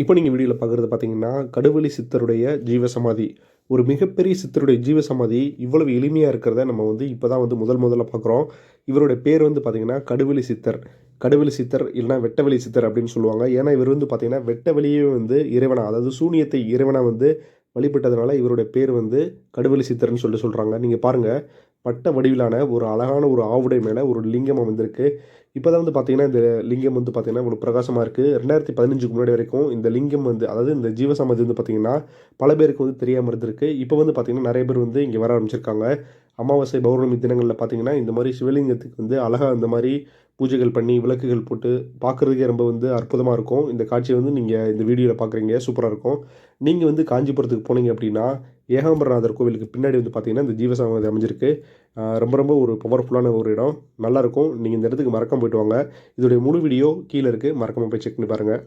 இப்போ நீங்கள் வீடியோவில் பார்க்குறது பார்த்தீங்கன்னா கடுவெளி சித்தருடைய ஜீவசமாதி. ஒரு மிகப்பெரிய சித்தருடைய ஜீவசமாதி இவ்வளவு எளிமையாக இருக்கிறத நம்ம வந்து இப்போ தான் வந்து முதல் முதல்ல பார்க்குறோம் இவருடைய பேர் வந்து பார்த்தீங்கன்னா கடுவெளி சித்தர். கடுவெளி சித்தர் இல்லைனா வெட்டவெளி சித்தர் அப்படின்னு சொல்லுவாங்க. ஏன்னா இவர் வந்து பார்த்தீங்கன்னா வெட்டவெளியே வந்து இறைவனா அதாவது சூனியத்தை இறைவனாக வந்து வழிபட்டதுனால இவருடைய பேர் வந்து கடுவெளி சித்தர்னு சொல்லிட்டு சொல்கிறாங்க நீங்கள் பாருங்கள் பட்ட வடிவிலான ஒரு அழகான ஒரு ஆவுடை மேலே ஒரு லிங்கம் அமைந்திருக்கு இப்போ தான் வந்து பார்த்தீங்கன்னா இந்த லிங்கம் வந்து பார்த்தீங்கன்னா இவ்வளோ பிரகாசமாக இருக்குது ரெண்டாயிரத்தி பதினஞ்சுக்கு முன்னாடி வரைக்கும் இந்த லிங்கம் வந்து அதாவது இந்த ஜீவசமாதி வந்து பார்த்தீங்கன்னா பல பேருக்கு வந்து தெரியாமல் இருந்திருக்கு. இப்போ வந்து பார்த்தீங்கன்னா நிறைய பேர் வந்து இங்கே வர ஆரம்பிச்சிருக்காங்க. அமாவாசை பௌர்ணமி தினங்களில் பார்த்தீங்கன்னா இந்த மாதிரி சிவலிங்கத்துக்கு வந்து அழகாக இந்த மாதிரி பூஜைகள் பண்ணி விளக்குகள் போட்டு பார்க்குறதுக்கே ரொம்ப வந்து அற்புதமாக இருக்கும். இந்த காட்சியை வந்து நீங்கள் இந்த வீடியோவில் பார்க்குறீங்க சூப்பராக இருக்கும். நீங்கள் வந்து காஞ்சிபுரத்துக்கு போனீங்க அப்படின்னா ஏகாம்பரநாதர் கோவிலுக்கு பின்னாடி வந்து பார்த்தீங்கன்னா இந்த ஜீவசமாதி அமைஞ்சிருக்கு. ரொம்ப ரொம்ப ஒரு பவர்ஃபுல்லான ஒரு இடம். நல்லாயிருக்கும் நீங்கள் இந்த இடத்துக்கு மறக்காம போயிட்டு வாங்க. இதோடைய முழு வீடியோ கீழே இருக்குது மறக்காமல் போய் செக் பண்ணி பாருங்கள்